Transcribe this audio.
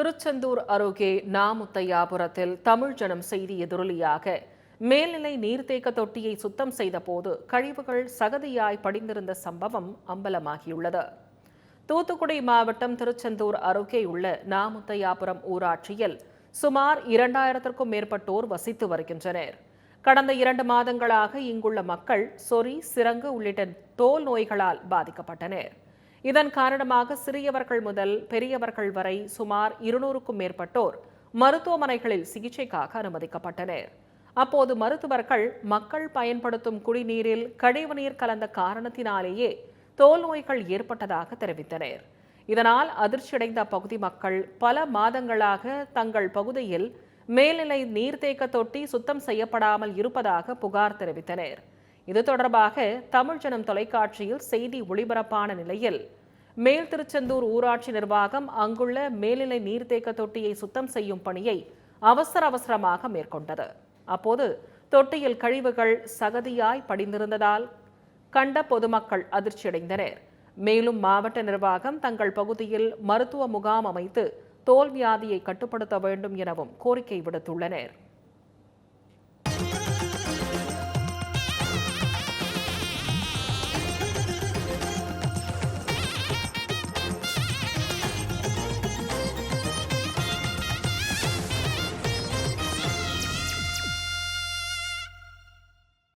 திருச்செந்தூர் அருகே நாமுத்தையாபுரத்தில் தமிழ் ஜனம் செய்தி எதிரொலியாக. மேல்நிலை நீர்த்தேக்க தொட்டியை சுத்தம் செய்தபோது கழிவுகள் சகதியாய் படிந்திருந்த சம்பவம் அம்பலமாகியுள்ளது. தூத்துக்குடி மாவட்டம் திருச்செந்தூர் அருகே உள்ள நாமுத்தையாபுரம் ஊராட்சியில் சுமார் இரண்டாயிரத்திற்கும் மேற்பட்டோர் வசித்து வருகின்றனர். கடந்த இரண்டு மாதங்களாக இங்குள்ள மக்கள் சொறி சிரங்கு உள்ளிட்ட தோல் நோய்களால் பாதிக்கப்பட்டனர். இதன் காரணமாக சிறியவர்கள் முதல் பெரியவர்கள் வரை சுமார் இருநூறுக்கும் மேற்பட்டோர் மருத்துவமனைகளில் சிகிச்சைக்காக அனுமதிக்கப்பட்டனர். அப்போது மருத்துவர்கள் மக்கள் பயன்படுத்தும் குடிநீரில் கழிவுநீர் கலந்த காரணத்தினாலேயே தோல் நோய்கள் ஏற்பட்டதாக தெரிவித்தனர். இதனால் அதிர்ச்சியடைந்த அப்பகுதி மக்கள் பல மாதங்களாக தங்கள் பகுதியில் மேல்நிலை நீர்த்தேக்க தொட்டி சுத்தம் செய்யப்படாமல் இருப்பதாக புகார் தெரிவித்தனர். இது தொடர்பாக தமிழ் ஜனம் தொலைக்காட்சியில் செய்தி ஒளிபரப்பான நிலையில் மேல் திருச்செந்தூர் ஊராட்சி நிர்வாகம் அங்குள்ள மேல்நிலை நீர்த்தேக்க தொட்டியை சுத்தம் செய்யும் பணியை அவசர அவசரமாக மேற்கொண்டது. அப்போது தொட்டியில் கழிவுகள் சகதியாய் படிந்திருந்ததால் கண்ட பொதுமக்கள் அதிர்ச்சியடைந்தனர். மேலும் மாவட்ட நிர்வாகம் தங்கள் பகுதியில் மருத்துவ முகாம் அமைத்து தோல் வியாதியை கட்டுப்படுத்த வேண்டும் எனவும் கோரிக்கை விடுத்துள்ளனர்.